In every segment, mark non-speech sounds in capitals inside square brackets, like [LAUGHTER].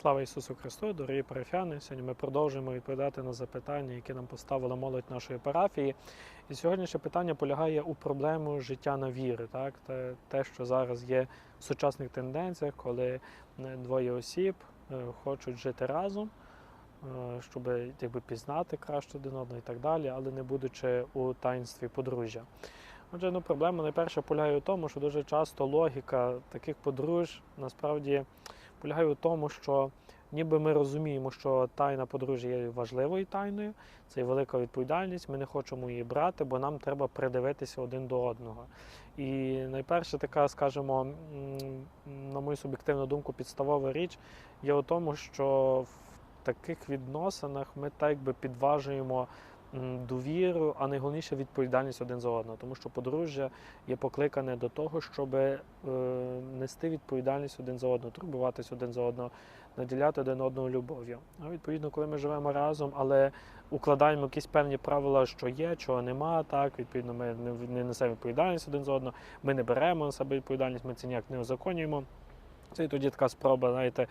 Слава Ісусу Христу, дорогі парафіяни. Сьогодні ми продовжуємо відповідати на запитання, які нам поставила молодь нашої парафії. І сьогоднішнє питання полягає у проблему життя на віри. Так? Те, те, що зараз є в сучасних тенденціях, коли е, двоє осіб е, хочуть жити разом, е, щоб якби, пізнати краще один одного і так далі, але не будучи у таїнстві подружжя. Отже, ну, проблема найперше полягає у тому, що дуже часто логіка таких подружжя насправді полягає у тому, що ніби ми розуміємо, що тайна подружжя є важливою тайною, це є велика відповідальність, ми не хочемо її брати, бо нам треба придивитися один до одного. І найперше така, скажімо, на мою суб'єктивну думку, підставова річ є у тому, що в таких відносинах ми так якби підважуємо довіру, а найголовніше відповідальність один за одного, тому що подружжя є покликане до того, щоб е, нести відповідальність один за одного, турбуватись один за одного, наділяти один одного любов'ю. А відповідно, коли ми живемо разом, але укладаємо якісь певні правила, що є, чого нема, так відповідно, ми не, не несемо відповідальність один за одного, ми не беремо на себе відповідальність, ми це ніяк не узаконюємо. Це і тоді така спроба, знаєте,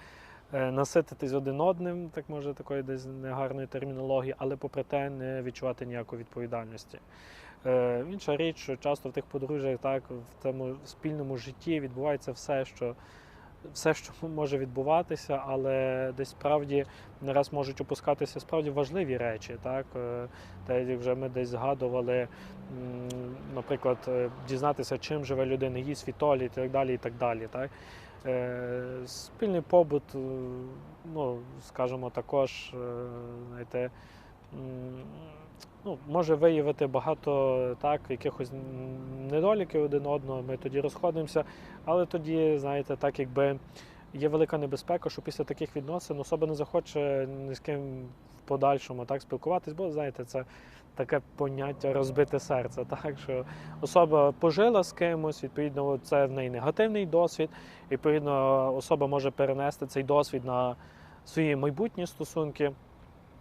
насититись один одним, так може такої десь негарної термінології, але попри те не відчувати ніякої відповідальності. Е, Інша річ, що часто в тих подружжях так в тому спільному житті відбувається все, що все, що [LAUGHS] може відбуватися, але десь справді не раз можуть опускатися справді важливі речі. Так? Е, Те, як вже ми десь згадували, наприклад, е, дізнатися, чим живе людина, її світоліт і так далі. і так далі. Так? Спільний побут, е, ну, скажімо, також, е, знаєте, ну, може виявити багато так, якихось недоліків один одного, ми тоді розходимося, але тоді, знаєте, так якби є велика небезпека, що після таких відносин особа не захоче ні з ким в подальшому так спілкуватись, бо знаєте, це таке поняття розбите серце. [LAUGHS] Так що особа пожила з кимось, відповідно, це в неї негативний досвід. Відповідно, особа може перенести цей досвід на свої майбутні стосунки.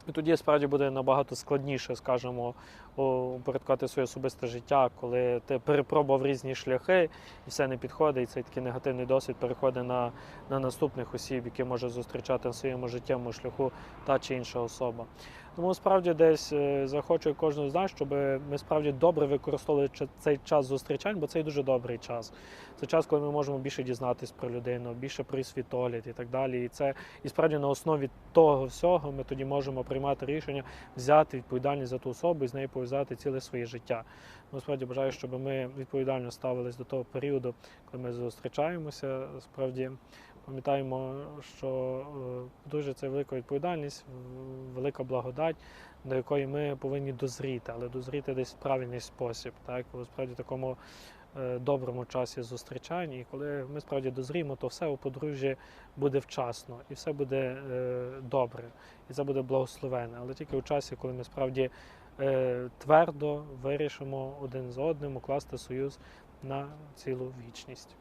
І тоді справді буде набагато складніше, скажімо, упорядкувати своє особисте життя, коли ти перепробував різні шляхи і все не підходить, і цей такий негативний досвід переходить на, на наступних осіб, які може зустрічати на своєму життєвому шляху та чи інша особа. Тому справді десь е, захочу кожного з нас, щоб ми справді добре використовували цей час зустрічань, бо це дуже добрий час. Це час, коли ми можемо більше дізнатись про людину, більше про і так далі. І це і справді на основі того всього ми тоді можемо приймати рішення взяти відповідальність за ту особу і з нею пов'язати ціле своє життя. Ну, справді бажаю, щоб ми відповідально ставились до того періоду, коли ми зустрічаємося. Справді пам'ятаємо, що е, дуже це велика відповідальність, велика благодать, до якої ми повинні дозріти, але дозріти десь в правильний спосіб, так у справді такому е, доброму часі зустрічань. І коли ми справді дозріємо, то все у подружжі буде вчасно і все буде е, добре, і це буде благословене. Але тільки у часі, коли ми справді е, твердо вирішимо один з одним укласти союз на цілу вічність.